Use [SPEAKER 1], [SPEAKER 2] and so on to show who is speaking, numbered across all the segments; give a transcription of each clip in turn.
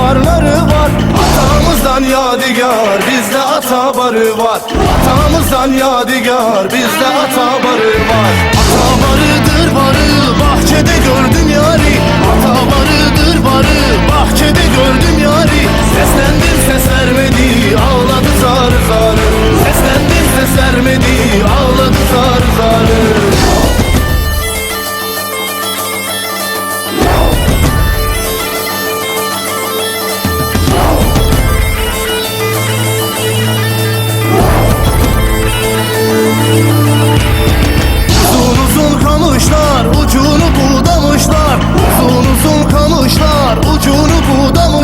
[SPEAKER 1] duvarları var. Atamızdan yadigar bizde ata barı var. Atamızdan yadigar bizde ata barı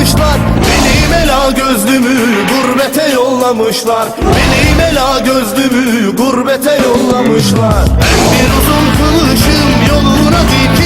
[SPEAKER 1] yollamışlar Beni mela gözlümü gurbete yollamışlar. Beni mela gözlümü gurbete yollamışlar. Ben bir uzun kılıçım yoluna
[SPEAKER 2] dikil